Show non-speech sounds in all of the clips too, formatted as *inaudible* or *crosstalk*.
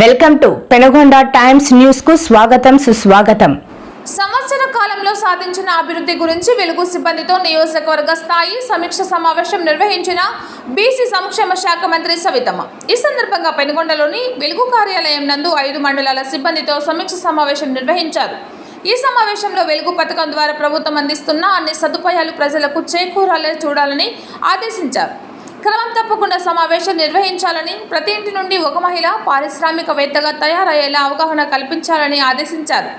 Welcome to Penagonda times న్యూస్కు స్వాగతం సుస్వాగతం. సంవత్సర కాలంలో సాధించిన అభివృద్ధి గురించి వెలుగు సిబ్బందితో నియోజకవర్గ స్థాయి సమీక్ష సమావేశం నిర్వహించిన బీసీ సంక్షేమ శాఖ మంత్రి సవితమ్మ. ఈ సందర్భంగా పెనుగొండలోని వెలుగు కార్యాలయం నందు ఐదు మండలాల సిబ్బందితో సమీక్ష సమావేశం నిర్వహించారు. ఈ సమావేశంలో వెలుగు పథకం ద్వారా ప్రభుత్వం అందిస్తున్న అన్ని సదుపాయాలు ప్రజలకు చేకూరాలని చూడాలని ఆదేశించారు. క్రమం తప్పకుండా సమావేశం నిర్వహించాలని ప్రతి ఇంటి నుండి ఒక మహిళ పారిశ్రామికవేత్తగా తయారయ్యేలా అవగాహన కల్పించాలని ఆదేశించారు.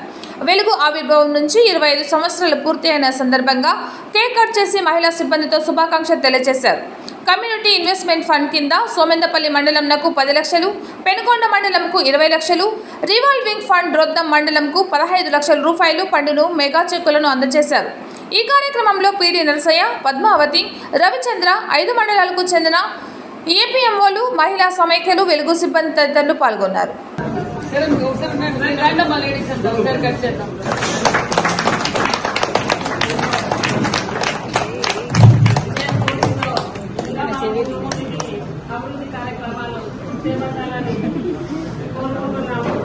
వెలుగు ఆవిర్భావం నుంచి ఇరవై ఐదు సంవత్సరాలు పూర్తి అయిన సందర్భంగా కేక్ కట్ చేసి మహిళా సిబ్బందితో శుభాకాంక్షలు తెలియజేశారు. కమ్యూనిటీ ఇన్వెస్ట్మెంట్ ఫండ్ కింద సోమెందపల్లి మండలంనకు పది లక్షలు పెనుకొండ మండలంకు ఇరవై లక్షలు రివాల్వింగ్ ఫండ్ రొద్దం మండలంకు పదహైదు లక్షల రూపాయలు పండును మెగా చెక్కులను అందజేశారు. ఈ కార్యక్రమంలో పీడి నరసయ్య పద్మావతి రవిచంద్ర ఐదు మండలాలకు చెందిన ఏపీఎంఓలు మహిళా సమైక్యలు వెలుగు సిబ్బంది తదితరులు పాల్గొన్నారు. సరే మీకు ఒకసారి నేను నేను రండమ్మా లేడీస్ అంతా ఒకసారి కట్ చేద్దాం అభివృద్ధి కార్యక్రమాలు చేపట్టాలని కోరుకుంటున్నాము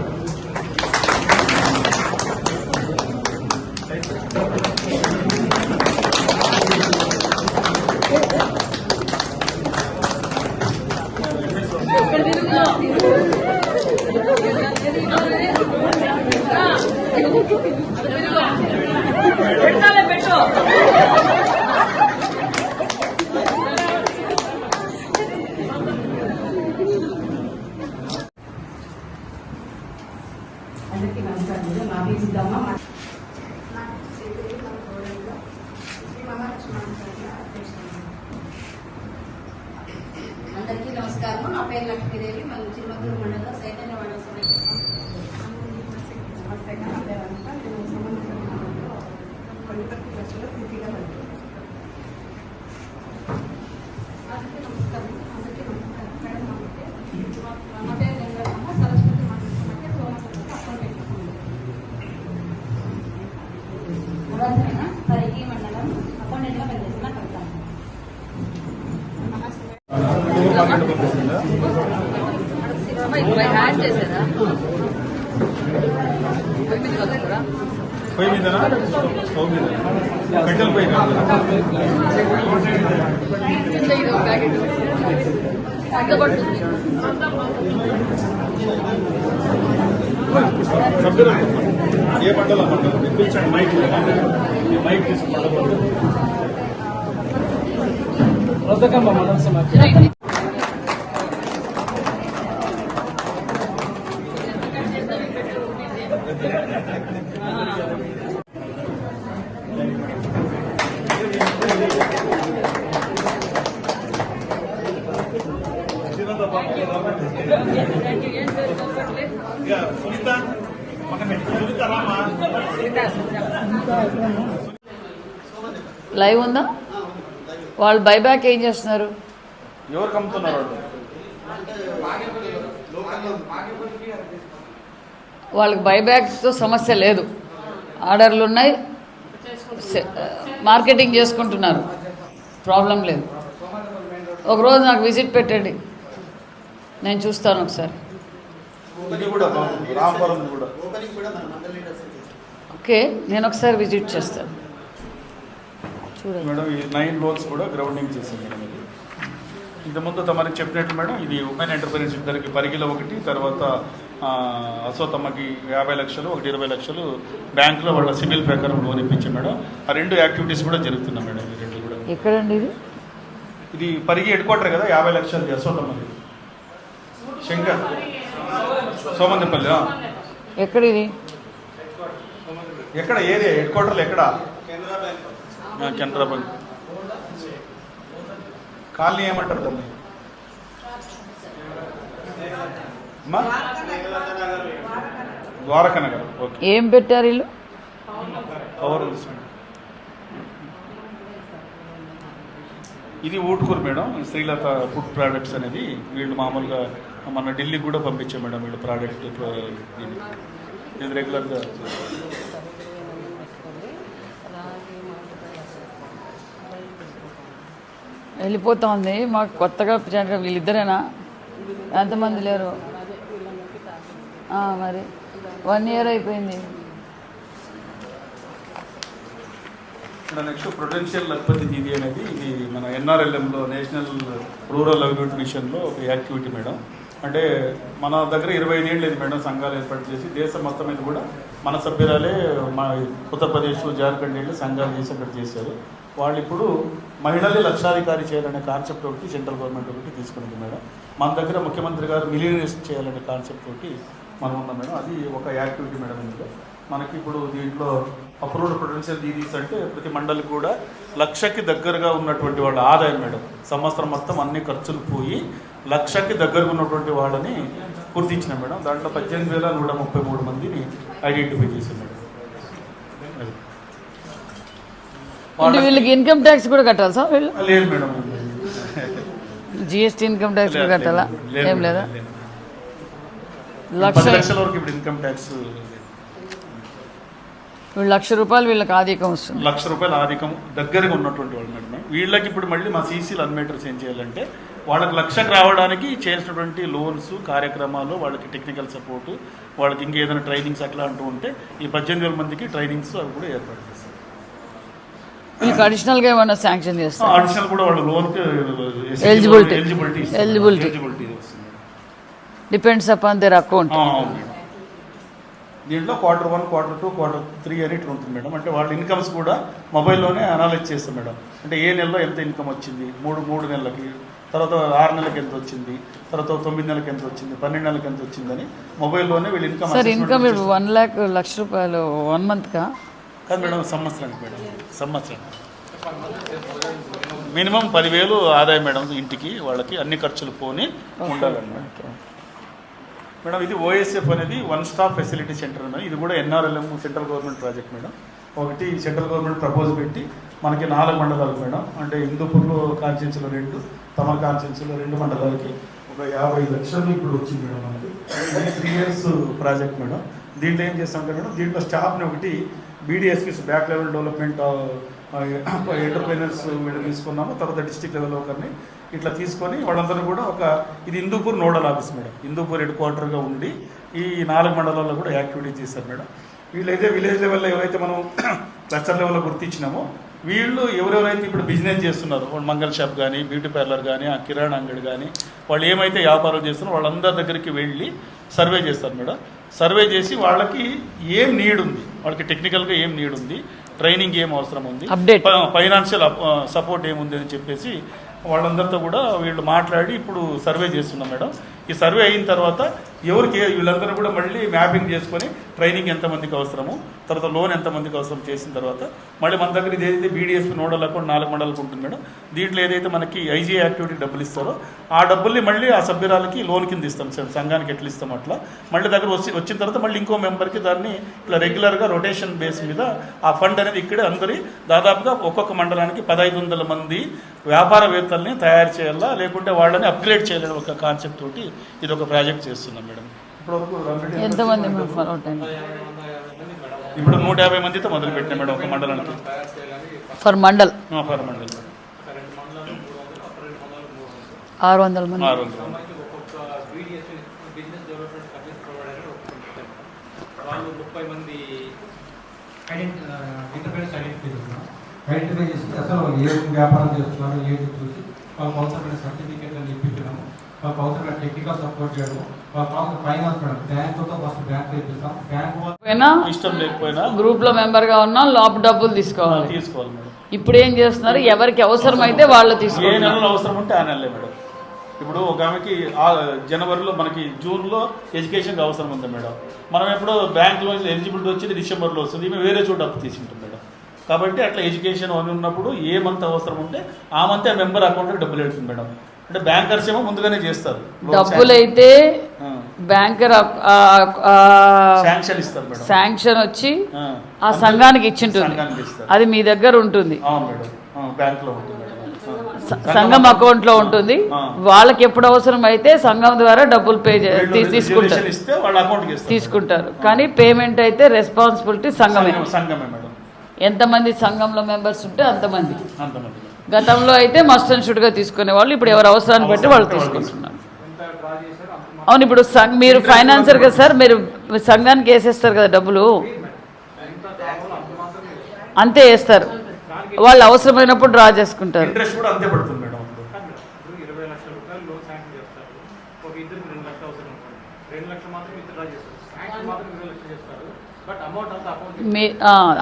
ఇక్కడ తిరుగుతున్నాం పెట్టాలే పెట్టు అందరికీ నమస్కారం అండి మా పేరు సిద్ధమ్మ మా- అందరికీ నమస్కారం నా పేరు లక్ష్మీదేవి మన చిరుమతూరు మండలం చైతన్యవాడ నా పేరు వెంకటమ్మ సరస్వతి మండలం సోమసుందర అకౌంటెంట్ మూడోసారైనా పరిగి మండలం అకౌంటెంట్గా పనిచేస్తున్న కవిత హ్యాండ్ చేశారా పొయ్యి మీద వస్తారా పొయ్యి మీదనా స్టవ్ మీద కట్టెల పొయ్యి కాదు కింద ఇది ఒక ప్యాకెట్ ఎంత పడుతుంది సభ్యులు ఏ పంటలో పంటలు పిలిచండి మైక్ ఈ మైక్ తీసుకుంటాం సునీత పక్కన సునీత రామా లైవ్ ఉందా? వాళ్ళు బైబ్యాక్ ఏం చేస్తున్నారు? ఎవరికి అమ్ముతున్నారు వాళ్ళు? వాళ్ళకి బైబ్యాక్తో సమస్య లేదు. ఆర్డర్లు ఉన్నాయి మార్కెటింగ్ చేసుకుంటున్నారు. ప్రాబ్లం లేదు. ఒకరోజు నాకు విజిట్ పెట్టండి. నేను చూస్తాను ఒకసారి. ఇది కూడా బాగుంది. రామపురం కూడా. ఓకే నేను ఒకసారి విజిట్ చేస్తాను. చూడండి. మేడం ఈ నైన్ లోన్స్ కూడా గ్రౌండింగ్ చేసింది ఇంతకుముందు తమరికి చెప్పినట్టు మేడం ఇది ఉమెన్ ఎంటర్ప్రైనర్స్ ఇద్దరికి పరిగిలో ఒకటి తర్వాత ఆ, అసోతమ్మకి యాభై లక్షలు ఒకటి ఇరవై లక్షలు బ్యాంకులో వాళ్ళ సివిల్ ప్రకారం లోన్ ఇప్పించాం మేడం. ఆ రెండు యాక్టివిటీస్ కూడా జరుగుతున్నాయి మేడం ఈ రెండు కూడా. ఎక్కడండి ఇది? ఇది పరిగి హెడ్ క్వార్టర్ కదా యాభై లక్షలది అసోతమ్మది శంకర్. సోమందిపల్లి. ఎక్కడ ఇది? ఎక్కడ ఏరియా హెడ్ క్వార్టర్లో ఎక్కడ? కెనరా బ్యాంక్ కాలనీ ఏమంటారు దాన్ని? ఏం పెట్టారు వీళ్ళు. ఇది Utukuru madam Srilatha food products అనేది వీళ్ళు మామూలుగా మన ఢిల్లీకి కూడా పంపించాం మేడం వీళ్ళు ప్రోడక్ట్ ఇది రెగ్యులర్గా వెళ్ళిపోతా ఉంది మాకు కొత్తగా వీళ్ళిద్దరేనా? ఎంతమంది లేరు? మరి. వన్ ఇయర్ అయిపోయింది. నెక్స్ట్ ప్రొడెన్షియల్ లక్పతి దీది అనేది ఇది మన ఎన్ఆర్ఎల్ఎంలో నేషనల్ రూరల్ అభివృద్ధి మిషన్లో ఒక యాక్టివిటీ మేడం అంటే మన దగ్గర ఇరవై ఐదు లేదు మేడం సంఘాలు ఏర్పాటు చేసి. దేశం మొత్తం మీద కూడా మన సభ్యురాలే మా ఉత్తరప్రదేశ్ జార్ఖండ్ వెళ్ళి సంఘాలు చేసి అక్కడ చేశారు. వాళ్ళు ఇప్పుడు మహిళలే లక్షాధికారి చేయాలనే కాన్సెప్ట్ ఒకటి సెంట్రల్ గవర్నమెంట్ ఒకటి తీసుకున్నది మేడం మన దగ్గర ముఖ్యమంత్రి గారు మిలియనరీస్ చేయాలనే కాన్సెప్ట్ ఒకటి మనం ఉన్నాం మేడం. అది ఒక యాక్టివిటీ మేడం ఇందులో. మనకి ఇప్పుడు దీంట్లో అప్రూవ్డ్ పొటెన్షియల్ దీదీస్ అంటే ప్రతి మండలికి కూడా లక్షకి దగ్గరగా ఉన్నటువంటి వాళ్ళ ఆదాయం మేడం. సంవత్సరం మొత్తం అన్ని ఖర్చులు పోయి లక్షకి దగ్గరగా ఉన్నటువంటి వాళ్ళని గుర్తించిన మేడం. దాంట్లో పద్దెనిమిది వేల నూట ముప్పై మూడు మందిని ఐడెంటిఫై చేశాం మేడం. వీళ్ళకి ఇన్కమ్ ట్యాక్స్ కూడా కట్టాలి సార్ లేదు మేడం. జిఎస్టీ ఇన్కమ్ ట్యాక్స్ కూడా కట్టాలా? ఏం లేదు. లక్ష లక్షల వరకు ఇప్పుడు ఇన్కమ్ ట్యాక్స్ లక్ష రూపాయలు వీళ్ళకి ఆధికం వస్తుంది. లక్ష రూపాయల ఆధికం దగ్గరగా ఉన్నటువంటి వాళ్ళు మేడం. వీళ్ళకి ఇప్పుడు మళ్ళీ మా సీసీలు అన్మేటర్స్ ఏం చేయాలంటే వాళ్ళకి లక్షకు రావడానికి చేసినటువంటి లోన్స్ కార్యక్రమాలు వాళ్ళకి టెక్నికల్ సపోర్టు వాళ్ళకి ఇంకేదైనా ట్రైనింగ్స్ అట్లా అంటూ ఉంటే ఈ పద్దెనిమిది వేల మందికి ట్రైనింగ్స్ అవి కూడా ఏర్పాటు చేస్తారు. అడిషనల్గా ఏమైనా శాంక్షన్ చేస్తారు? అడిషనల్ కూడా వాళ్ళు లోన్కి Eligibility. ఎలిజిబిలిటీ. ఎలిజిబిలిటీ వస్తుంది డిపెండ్స్ అపాన్ దేర్ అకౌంట్ దీంట్లో quarter one quarter two quarter three అని ఇట్లా ఉంటుంది మేడం. అంటే వాళ్ళ ఇన్కమ్స్ కూడా మొబైల్లోనే అనాలైజ్ చేస్తాం మేడం. అంటే ఏ నెలలో ఎంత ఇన్కమ్ వచ్చింది? మూడు మూడు నెలలకి తర్వాత ఆరు నెలలకి ఎంత వచ్చింది? తర్వాత తొమ్మిది నెలలకి ఎంత వచ్చింది? పన్నెండు నెలలకి ఎంత వచ్చిందని మొబైల్లోనే వీళ్ళు income sir income one lakh లక్ష రూపాయలు వన్ మంత్కా కాదు మేడం సంవత్సరానికి మేడం. సంవత్సరానికి. మినిమం పదివేలు ఆదాయం మేడం ఇంటికి వాళ్ళకి అన్ని ఖర్చులు పోని ఉండాలన్నమాట మేడం ఇది ఓఎస్ఎఫ్ అనేది one stop facility centre madam. ఇది కూడా NRLM central government project madam. ఒకటి సెంట్రల్ గవర్నమెంట్ ప్రపోజ్ పెట్టి మనకి నాలుగు మండలాలు మేడం. అంటే హిందూపూర్లో కాన్స్టిట్యున్సీలో రెండు తమర్ కాన్స్టిట్యున్సీలో రెండు మండలాలకి ఒక యాభై లక్షలు ఇప్పుడు వచ్చింది మేడం మనకి. ఇది త్రీ ఇయర్స్ ప్రాజెక్ట్ మేడం. దీంట్లో ఏం చేస్తామంటే మేడం దీంట్లో స్టాఫ్ని ఒకటి BDSPs back level development entrepreneurs madam తీసుకున్నాము. తర్వాత డిస్టిక్ లెవెల్ ఒకరిని ఇట్లా తీసుకొని వాళ్ళందరూ కూడా ఒక ఇది Hindupur nodal office madam. Hindupur head క్వార్టర్గా ఉండి ఈ నాలుగు మండలాల్లో కూడా యాక్టివిటీ చేశారు మేడం. వీళ్ళైతే విలేజ్ లెవెల్లో ఎవరైతే మనం *clears throat* క్లస్టర్ లెవెల్లో గుర్తించినామో వీళ్ళు ఎవరెవరైతే ఇప్పుడు బిజినెస్ చేస్తున్నారో మంగళ షాప్ కానీ బ్యూటీ పార్లర్ కానీ ఆ కిరాణా అంగడి కానీ వాళ్ళు ఏమైతే వ్యాపారం చేస్తున్నారో వాళ్ళందరి దగ్గరికి వెళ్ళి సర్వే చేస్తారు మేడం. సర్వే చేసి వాళ్ళకి ఏం నీడ్ ఉంది? వాళ్ళకి టెక్నికల్గా ఏం నీడ్ ఉంది? ట్రైనింగ్ ఏం అవసరం ఉంది. ఫైనాన్షియల్ సపోర్ట్ ఏముంది అని చెప్పేసి వాళ్ళందరితో కూడా వీళ్ళు మాట్లాడి ఇప్పుడు సర్వే చేస్తున్నాం మేడం. ఈ సర్వే అయిన తర్వాత ఎవరికి వీళ్ళందరూ కూడా మళ్ళీ మ్యాపింగ్ చేసుకొని ట్రైనింగ్ ఎంతమందికి అవసరము తర్వాత లోన్ ఎంతమందికి అవసరం చేసిన తర్వాత మళ్ళీ మన దగ్గర ఇది ఏదైతే బీడీఎస్ నోడల్ అకౌంట్ నాలుగు మండలకు ఉంటుంది మేడం దీంట్లో ఏదైతే మనకి ఐజీ యాక్టివిటీ డబ్బులు ఇస్తారో ఆ డబ్బుల్ని మళ్ళీ ఆ సభ్యురాలకి లోన్ కింద ఇస్తాం సార్ సంఘానికి ఎట్లా ఇస్తాం అట్లా. మళ్ళీ దగ్గర వచ్చి వచ్చిన తర్వాత మళ్ళీ ఇంకో మెంబర్కి దాన్ని ఇట్లా రెగ్యులర్గా రొటేషన్ బేస్ మీద ఆ ఫండ్ అనేది ఇక్కడే అందరి దాదాపుగా ఒక్కొక్క మండలానికి పదహైదు వందల మంది వ్యాపారవేత్తల్ని తయారు చేయాలా లేకుంటే వాళ్ళని అప్గ్రేడ్ చేయాలని ఒక కాన్సెప్ట్ తోటి ఇది ఒక ప్రాజెక్ట్ చేస్తున్నాం మేడం. ఎంతమంది ఇప్పుడు నూట యాభై మందితో మొదలు పెట్టినాం మేడం ఒక మండలానికి. ఫర్ మండల్ ఆ, పర్ మండలం ఆరు వందల మంది. ఆరు వందల మంది. ముప్పై మంది ఇంటర్ప్రెనర్స్ ఐడెంటిఫై చేస్తున్నాం ఐడెంటిఫై చేసి అసలు ఏ వ్యాపారం చేస్తున్నారు ఏంటి చూసి వాళ్ళకి అవసరమైన సర్టిఫికేట్లను ఇప్పించడము. వాళ్ళకి అవసరమైన టెక్నికల్ సపోర్ట్ అవసరం లేకపోయినా గ్రూప్లో మెంబర్గా ఉన్నా లోపు డబ్బులు తీసుకోవాలి. తీసుకోవాలి ఇప్పుడు ఏం చేస్తున్నారు? ఎవరికి అవసరమైతే వాళ్ళు ఏ తీసుకుంటున్నారు నెలలో అవసరం ఉంటే ఆ నెలలే మేడం. ఇప్పుడు ఒక ఆమెకి ఆ జనవరిలో మనకి జూన్లో ఎడ్యుకేషన్కి అవసరం ఉంది మేడం. మనం ఎప్పుడో బ్యాంక్లో ఎలిజిబిలిటీ వచ్చేది డిసెంబర్లో వస్తుంది. ఈమె వేరే చోట అప్పు తీసుకుంటాం మేడం. కాబట్టి అట్లా ఎడ్యుకేషన్ అని ఉన్నప్పుడు ఏ మంత్ అవసరం ఉంటే ఆ మంత్ ఆ మెంబర్ అకౌంట్కి డబ్బులు వెళ్తుంది మేడం. అంటే బ్యాంకర్స్ ఏమో ముందుగానే చేస్తారు. డబ్బులు అయితే బ్యాంకర్ శాంక్షన్ ఇస్తారు మేడం. శాంక్షన్ వచ్చి ఆ. సంఘానికి ఇచ్చింటుంది. అది మీ దగ్గర ఉంటుంది. సంఘం అకౌంట్. లో ఉంటుంది. వాళ్ళకి ఎప్పుడు అవసరం అయితే సంఘం ద్వారా డబ్బులు పే తీసుకుంటారు. తీసుకుంటారు. కానీ పేమెంట్ అయితే రెస్పాన్సిబిలిటీ సంఘమే. ఎంతమంది సంఘంలో మెంబర్స్ ఉంటే అంతమంది. అంతమంది. గతంలో అయితే మస్ట్ అండ్ షుడ్గా తీసుకునే వాళ్ళు ఇప్పుడు ఎవరు అవసరాన్ని బట్టి వాళ్ళు తీసుకుంటున్నారు. అవును ఇప్పుడు సంఘ్ మీరు ఫైనాన్సర్ కదా సార్ మీరు సంఘానికి వేసేస్తారు కదా డబ్బులు. అంతే వేస్తారు. వాళ్ళు అవసరమైనప్పుడు డ్రా చేసుకుంటారు.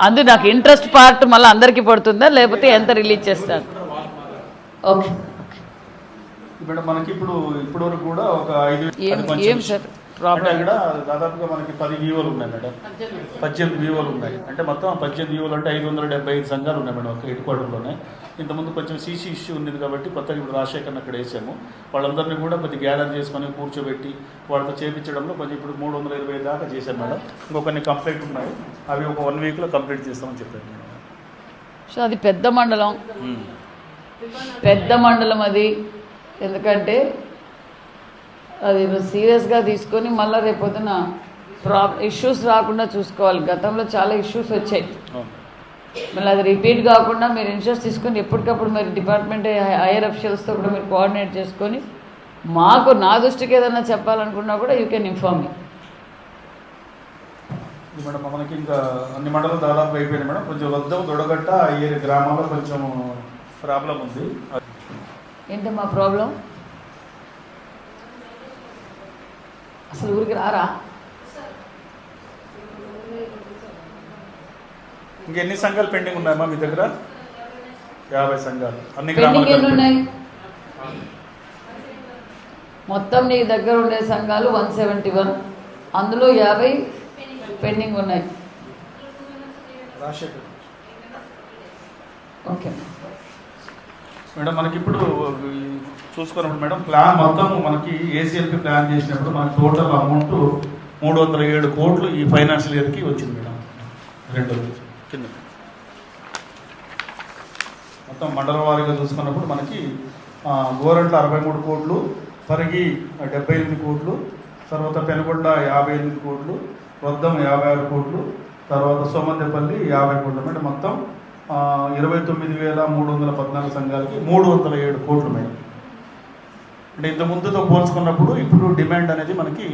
అందు నాకు ఇంట్రెస్ట్ పార్ట్ మళ్ళీ అందరికీ పడుతుందా? లేకపోతే ఎంత రిలీజ్ చేస్తారు? ఓకే మేడం మనకి ఇప్పుడు ఇప్పటి వరకు కూడా ఒక ఐదు ఏం సార్ ప్రాబ్లం అక్కడ దాదాపుగా మనకి పది వివోలు ఉన్నాయి మేడం. పద్దెనిమిది వివోలు ఉన్నాయి. అంటే మొత్తం పద్దెనిమిది వివోలు అంటే ఐదు వందల డెబ్బై ఐదు సంఘాలు ఉన్నాయి మేడం ఒక హెడ్ క్వార్టర్లోనే. ఇంతకుముందు కొంచెం సీసీ ఇష్యూ ఉంది కాబట్టి కొత్తగా ఇప్పుడు రాజశేఖర్ని అక్కడ వేసాము. వాళ్ళందరినీ కూడా కొద్దిగా గ్యాదర్ చేసుకొని కూర్చోబెట్టి వాళ్ళతో చేపించడంలో కొంచెం ఇప్పుడు మూడు వందల ఇరవై దాకా చేశాం మేడం. ఇంకో కొన్ని కంప్లీట్ ఉన్నాయి. అవి ఒక వన్ వీక్లో కంప్లీట్ చేస్తామని చెప్పారు మేడం. సో అది పెద్ద మండలం. పెద్ద మండలం అది. ఎందుకంటే అది సీరియస్గా తీసుకొని మళ్ళీ రేపొద్దున ప్రా ఇష్యూస్ రాకుండా చూసుకోవాలి. గతంలో చాలా ఇష్యూస్ వచ్చాయి. మళ్ళీ అది రిపీట్ కాకుండా మీరు ఇన్సూరెన్స్ తీసుకొని ఎప్పటికప్పుడు మీరు డిపార్ట్మెంట్ హైయర్ అఫీషియల్స్తో కూడా మీరు కోఆర్డినేట్ చేసుకొని మాకు నా దృష్టికి ఏదైనా చెప్పాలనుకున్నా కూడా you can inform me madam మనకి ఇంకా అన్ని మండలం దాదాపు అయిపోయినాయి మేడం. కొంచెం వద్దాం దొడగట్ట ఈ గ్రామాల్లో కొంచెం ప్రాబ్లం ఉంది. ఏంటి మా ప్రాబ్లం? అసలు ఊరికి రారా? ఇంకెన్ని సంఘాలు పెండింగ్ ఉన్నాయమ్మా మీ దగ్గర? యాభై సంఘాలు. అన్ని గ్రామాలు ఉన్నాయి? మొత్తం నీ దగ్గర ఉండే సంఘాలు వన్ సెవెంటీ వన్ అందులో యాభై పెండింగ్ ఉన్నాయి. ఓకే మేడం మనకి ఇప్పుడు చూసుకున్నప్పుడు మేడం ప్లాన్ మొత్తం మనకి ఏసీఎల్పి ప్లాన్ చేసినప్పుడు మనకి టోటల్ అమౌంట్ మూడు వందల ఏడు కోట్లు ఈ ఫైనాన్షియల్ ఇయర్కి వచ్చింది మేడం రెండు. కింద. మొత్తం మండల వారీగా చూసుకున్నప్పుడు మనకి గోరంట్ల అరవై మూడు కోట్లు పరిగి డెబ్బై ఎనిమిది కోట్లు తర్వాత పెనుగొండ యాభై ఎనిమిది కోట్లు వద్దం యాభై ఆరు కోట్లు తర్వాత సోమందేపల్లి యాభై కోట్లు అంటే మొత్తం ఇరవై తొమ్మిది వేల మూడు వందల పద్నాలుగు సంఘాలకి మూడు వందల ఏడు కోట్లు మేడం. అంటే ఇంత ముందుతో పోల్చుకున్నప్పుడు ఇప్పుడు డిమాండ్ అనేది మనకి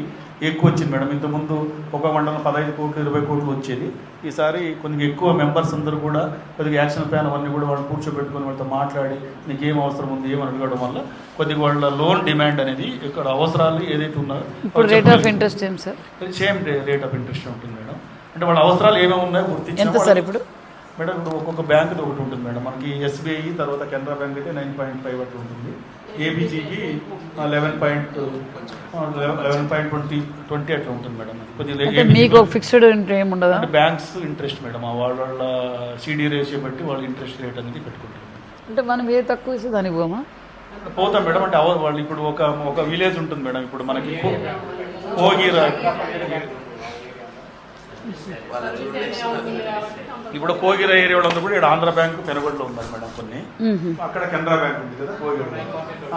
ఎక్కువ వచ్చింది మేడం. ఇంత ముందు ఒక మండలం పదహైదు కోట్లు ఇరవై కోట్లు వచ్చేది. ఈసారి కొద్దిగా ఎక్కువ మెంబర్స్ అందరూ కూడా కొద్దిగా యాక్షన్ ప్లాన్ అవన్నీ కూడా వాళ్ళు కూర్చోబెట్టుకొని వాళ్ళతో మాట్లాడి నీకు ఏం అవసరం ఉంది? ఏమని అడగడం వల్ల కొద్దిగా వాళ్ళ లోన్ డిమాండ్ అనేది ఇక్కడ అవసరాలు ఏదైతే ఉన్నాయో ఇప్పుడు రేట్ ఆఫ్ ఇంట్రెస్ట్ ఏం sir same rate of interest ఉంటుంది మేడం. అంటే వాళ్ళ అవసరాలు ఏమేమి ఉన్నాయో గుర్తించి. ఎంత సార్ ఇప్పుడు? మేడం ఇప్పుడు ఒక్కొక్క బ్యాంకుది ఒకటి ఉంటుంది మేడం. మనకి ఎస్బీఐ తర్వాత కెనరా బ్యాంక్ అయితే నైన్ పాయింట్ ఫైవ్ అట్లా ఉంటుంది. ఏబీజీకి eleven point eleven point twenty twenty అట్లా ఉంటుంది మేడం. కొద్దిగా అంటే మీకు ఫిక్స్డ్ ఏమి ఉండదా? అంటే బ్యాంక్స్ ఇంట్రెస్ట్ మేడం. వాళ్ళ వాళ్ళ సిడి రేషియో బట్టి వాళ్ళ ఇంట్రెస్ట్ రేట్ అనేది పెట్టుకుంటారు. అంటే మనం ఏ తక్కువ ఇస్తే దానికి పోమా? పోతాం మేడం. అంటే వాళ్ళు ఇప్పుడు ఒక ఒక విలేజ్ ఉంటుంది మేడం. ఇప్పుడు మనకి కోగిరా. ఇప్పుడు కోగిర ఏరియా వాళ్ళందరూ కూడా ఇక్కడ ఆంధ్ర బ్యాంక్ పెనుగొండలో ఉన్నారు మేడం కొన్ని. అక్కడ కెనరా బ్యాంక్ ఉంది కదా కోగిర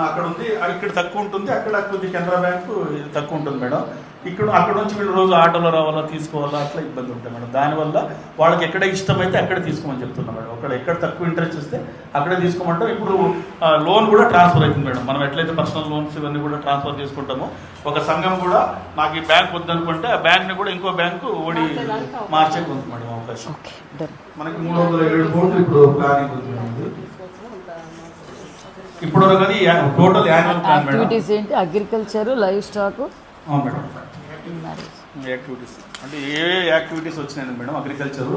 అక్కడ ఉంది ఇక్కడ తక్కువ ఉంటుంది అక్కడ కొద్ది కెనరా బ్యాంక్ ఇది తక్కువ ఉంటుంది మేడం. ఇక్కడ అక్కడ నుంచి వీళ్ళు రోజు ఆటోలో రావాలా తీసుకోవాలా అట్లా ఇబ్బంది ఉంటుంది మేడం. దానివల్ల వాళ్ళకి ఎక్కడ ఇష్టమైతే అక్కడ తీసుకోమని చెప్తున్నాం మేడం. అక్కడ ఎక్కడ తక్కువ ఇంట్రెస్ట్ ఇస్తే అక్కడే తీసుకోమంటాం. ఇప్పుడు లోన్ కూడా ట్రాన్స్ఫర్ అవుతుంది మేడం. మనం ఎట్లయితే పర్సనల్ లోన్స్ ఇవన్నీ కూడా ట్రాన్స్ఫర్ చేసుకుంటామో ఒక సంఘం కూడా నాకు ఈ బ్యాంక్ వద్దనుకుంటే ఆ బ్యాంక్ని కూడా ఇంకో బ్యాంకు ఓడి మార్చేకి ఉంది మేడం అవకాశం. మనకి మూడు వందల ఏడు కోట్లు ఇప్పుడు ప్లానింగ్ ఉంది మేడం. ఇప్పుడు total annual plan madam. Agriculture livestock madam. Activities అంటే ఏ యాక్టివిటీస్ వచ్చినాయి మేడం? అగ్రికల్చర్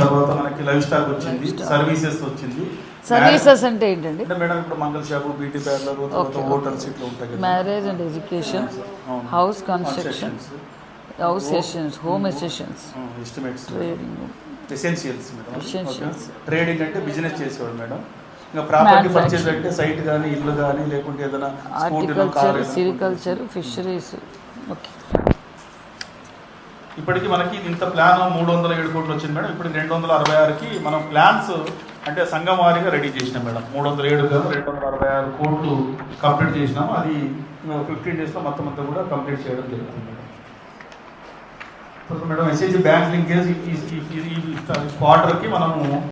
తర్వాత మనకి లైఫ్ స్టాక్ వచ్చింది సర్వీసెస్ వచ్చింది. సర్వీసెస్ అంటే ఏంటండి? అంటే మేడం ఇప్పుడు మంగళ షాపు బ్యూటీ పార్లర్ తర్వాత హోటల్స్ ఇట్లా ఉంటాయి కదా. Marriage and education. House construction house sessions home extensions estimates trading essentials madam Essentials. Trading అంటే బిజినెస్ చేసేవాడు మేడం ఇంకా ప్రాపర్టీ పర్చేజ్. అంటే సైట్ కానీ ఇల్లు కానీ లేకుంటే ఏదైనా హార్టికల్చర్ సిరికల్చర్ ఫిషరీస్ ఓకే ఇప్పటికి మనకి ఇంత ప్లాన్ మూడు వందల ఏడు కోట్లు వచ్చింది మేడం. ఇప్పుడు రెండు వందల అరవై ఆరుకి మనం ప్లాన్స్ అంటే సంఘం వారీగా రెడీ చేసినాం మేడం. మూడు వందల ఏడు కాదు రెండు వందల అరవై ఆరు కోట్లు కంప్లీట్ చేసినాం. అది ఫిఫ్టీన్ డేస్లో మొత్తం అంతా కూడా కంప్లీట్ చేయడం జరుగుతుంది madam. Madam SSC bank linkage ఈ క్వార్టర్కి మనము